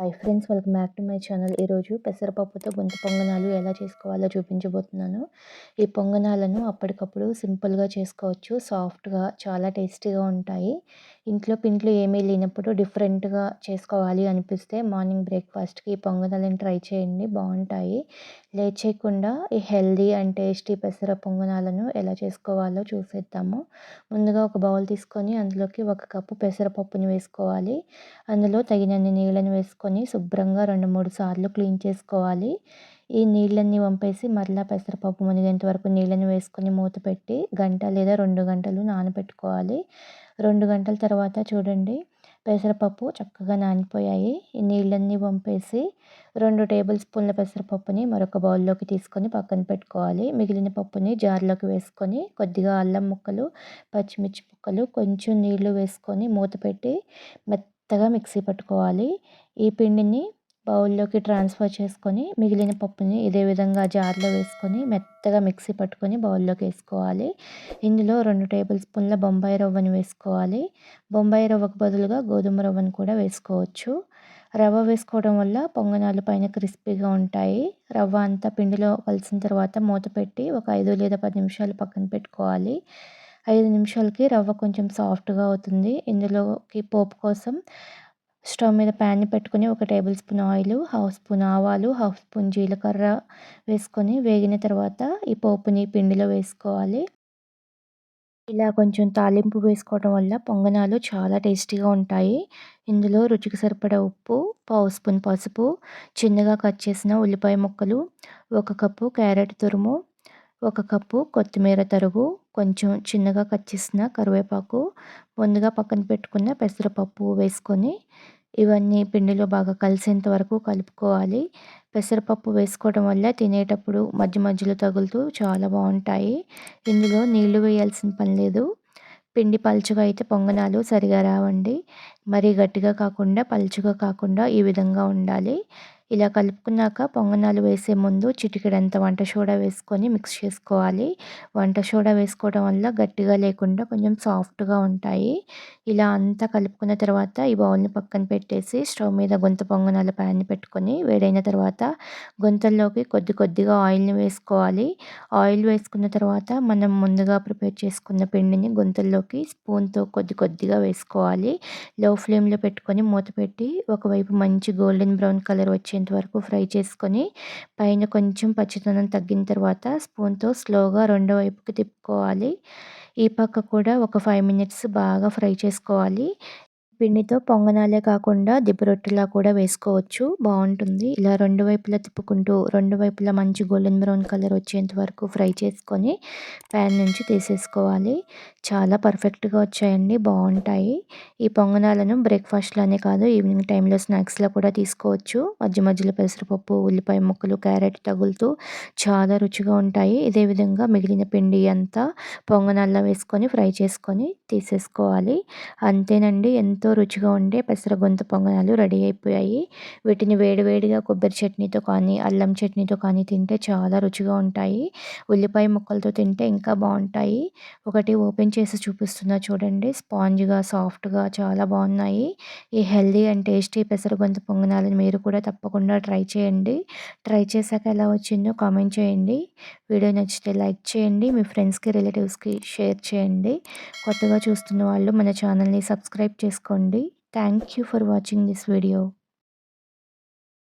Hi friends welcome back to my channel. ఈరోజు పెసరపప్పుతో గుంత పొంగనాలు ఎలా చేసుకోవాలో చూపించబోతున్నాను. ఈ పొంగనాలను అప్పటికప్పుడు సింపుల్గా చేసుకోవచ్చు. సాఫ్ట్గా చాలా టేస్టీగా ఉంటాయి. ఇంట్లో పింట్లు ఏమీ లేనప్పుడు డిఫరెంట్గా చేసుకోవాలి అనిపిస్తే మార్నింగ్ బ్రేక్ఫాస్ట్కి ఈ పొంగనాలను ట్రై చేయండి బాగుంటాయి లేట్ చేయకుండా ఈ హెల్దీ అండ్ టేస్టీ పెసర పొంగనాలను ఎలా చేసుకోవాలో చూసేద్దాము. ముందుగా ఒక బౌల్ తీసుకొని అందులోకి ఒక కప్పు పెసరపప్పుని వేసుకోవాలి. అందులో తగినన్ని నీళ్ళని వేసుకొని శుభ్రంగా రెండు మూడు సార్లు క్లీన్ చేసుకోవాలి. ఈ నీళ్ళన్నీ వంపేసి మరలా పెసరపప్పు మునిగేంత వరకు నీళ్ళని వేసుకొని మూత పెట్టి గంట లేదా రెండు గంటలు నానబెట్టుకోవాలి. రెండు గంటల తర్వాత చూడండి పెసరపప్పు చక్కగా నానిపోయాయి. ఈ నీళ్ళన్నీ వంపేసి రెండు టేబుల్ స్పూన్ల పెసరపప్పుని మరొక బౌల్లోకి తీసుకొని పక్కన పెట్టుకోవాలి. మిగిలిన పప్పుని జార్లోకి వేసుకొని కొద్దిగా అల్లం ముక్కలు పచ్చిమిర్చి ముక్కలు కొంచెం నీళ్ళు వేసుకొని మూత పెట్టి మెత్తగా మిక్సీ పట్టుకోవాలి. ఈ పిండిని బౌల్లోకి ట్రాన్స్ఫర్ చేసుకొని మిగిలిన పప్పుని ఇదే విధంగా జార్లో వేసుకొని మెత్తగా మిక్సీ పట్టుకొని బౌల్లోకి వేసుకోవాలి. ఇందులో రెండు టేబుల్ స్పూన్ల బొంబాయి రవ్వను వేసుకోవాలి. బొంబాయి రవ్వకు బదులుగా గోధుమ రవ్వను కూడా వేసుకోవచ్చు. రవ్వ వేసుకోవడం వల్ల పొంగనాలు పైన క్రిస్పీగా ఉంటాయి. రవ్వ అంతా పిండిలో కలిసిన తర్వాత మూత పెట్టి ఒక ఐదు లేదా పది నిమిషాలు పక్కన పెట్టుకోవాలి. ఐదు నిమిషాలకి రవ్వ కొంచెం సాఫ్ట్గా అవుతుంది. ఇందులోకి పోపు కోసం స్టవ్ మీద ప్యాన్ పెట్టుకొని ఒక table spoon oil half spoon ఆవాలు హాఫ్ స్పూన్ జీలకర్ర వేసుకొని వేగిన తర్వాత ఈ పోపుని పిండిలో వేసుకోవాలి. ఇలా కొంచెం తాలింపు వేసుకోవడం వల్ల పొంగనాలు చాలా టేస్టీగా ఉంటాయి. ఇందులో రుచికి సరిపడా ఉప్పు పావు స్పూన్ పసుపు చిన్నగా కట్ చేసిన ఉల్లిపాయ ముక్కలు ఒక కప్పు క్యారెట్ తురుము ఒక కప్పు కొత్తిమీర తరుగు కొంచెం చిన్నగా కట్ చేసిన కరివేపాకు ముందుగా పక్కన పెట్టుకున్న పెసరపప్పు వేసుకొని ఇవన్నీ పిండిలో బాగా కలిసేంత వరకు కలుపుకోవాలి. పెసరపప్పు వేసుకోవడం వల్ల తినేటప్పుడు మధ్య మధ్యలో తగులుతూ చాలా బాగుంటాయి. ఇందులో నీళ్ళు వేయాల్సిన పని లేదు. పిండి పలుచగా అయితే పొంగనాలు సరిగా రావండి. మరీ గట్టిగా కాకుండా పలుచగా కాకుండా ఈ విధంగా ఉండాలి. ఇలా కలుపుకున్నాక పొంగనాలు వేసే ముందు చిటికెడంత వంట సోడా వేసుకొని మిక్స్ చేసుకోవాలి. వంట సోడా వేసుకోవడం వల్ల గట్టిగా లేకుండా కొంచెం సాఫ్ట్గా ఉంటాయి. ఇలా అంతా కలుపుకున్న తర్వాత ఈ బౌల్ని పక్కన పెట్టేసి స్టవ్ మీద గొంత పొంగనాల ప్యాన్ని పెట్టుకొని వేడైన తర్వాత గొంతల్లోకి కొద్ది కొద్దిగా ఆయిల్ని వేసుకోవాలి. ఆయిల్ వేసుకున్న తర్వాత మనం ముందుగా ప్రిపేర్ చేసుకున్న పిండిని గొంతల్లోకి స్పూన్తో కొద్ది కొద్దిగా వేసుకోవాలి. లో ఫ్లేమ్లో పెట్టుకొని మూత పెట్టి ఒకవైపు మంచి గోల్డెన్ బ్రౌన్ కలర్ వచ్చే వచ్చేంత వరకు ఫ్రై చేసుకొని పైన కొంచెం పచ్చితనం తగ్గిన తర్వాత స్పూన్తో స్లోగా రెండో వైపుకి తిప్పుకోవాలి. ఈ పక్క కూడా ఒక ఫైవ్ మినిట్స్ బాగా ఫ్రై చేసుకోవాలి. పిండితో పొంగనాలే కాకుండా రొట్టెలా కూడా వేసుకోవచ్చు. బాగుంటుంది ఇలా రెండు వైపులా తిప్పుకుంటూ రెండు వైపులా మంచి గోల్డెన్ బ్రౌన్ కలర్ వచ్చేంత వరకు ఫ్రై చేసుకొని ప్యాన్ నుంచి తీసేసుకోవాలి. చాలా పర్ఫెక్ట్గా వచ్చాయండి. బాగుంటాయి ఈ పొంగనాలను బ్రేక్ఫాస్ట్లోనే కాదు ఈవినింగ్ టైంలో స్నాక్స్లో కూడా తీసుకోవచ్చు. మధ్య మధ్యలో పెసరపప్పు ఉల్లిపాయ ముక్కలు క్యారెట్ తగులుతూ చాలా రుచిగా ఉంటాయి. ఇదే విధంగా మిగిలిన పిండి అంతా పొంగనాల్లో వేసుకొని ఫ్రై చేసుకొని తీసేసుకోవాలి. అంతేనండి. ఎంతో రుచిగా ఉండే పెసర గొంతు పొంగనాలు రెడీ అయిపోయాయి. వీటిని వేడివేడిగా కొబ్బరి చట్నీతో కానీ అల్లం చట్నీతో కానీ తింటే చాలా రుచిగా ఉంటాయి. ఉల్లిపాయ ముక్కలతో తింటే ఇంకా బాగుంటాయి. ఒకటి ఓపెన్ చేసి చూపిస్తున్నా చూడండి. స్పాంజ్గా సాఫ్ట్గా చాలా బాగున్నాయి. ఈ హెల్దీ అండ్ టేస్టీ పెసర గొంతు పొంగనాలను మీరు కూడా తప్పకుండా ట్రై చేయండి. ట్రై చేశాక ఎలా వచ్చిందో కామెంట్ చేయండి. వీడియో నచ్చితే లైక్ చేయండి. మీ ఫ్రెండ్స్కి రిలేటివ్స్కి షేర్ చేయండి. కొత్తగా చూస్తున్న వాళ్ళు మన ఛానల్ని సబ్స్క్రైబ్ చేసుకోండి. చేసుకోండి. Thank you for watching this video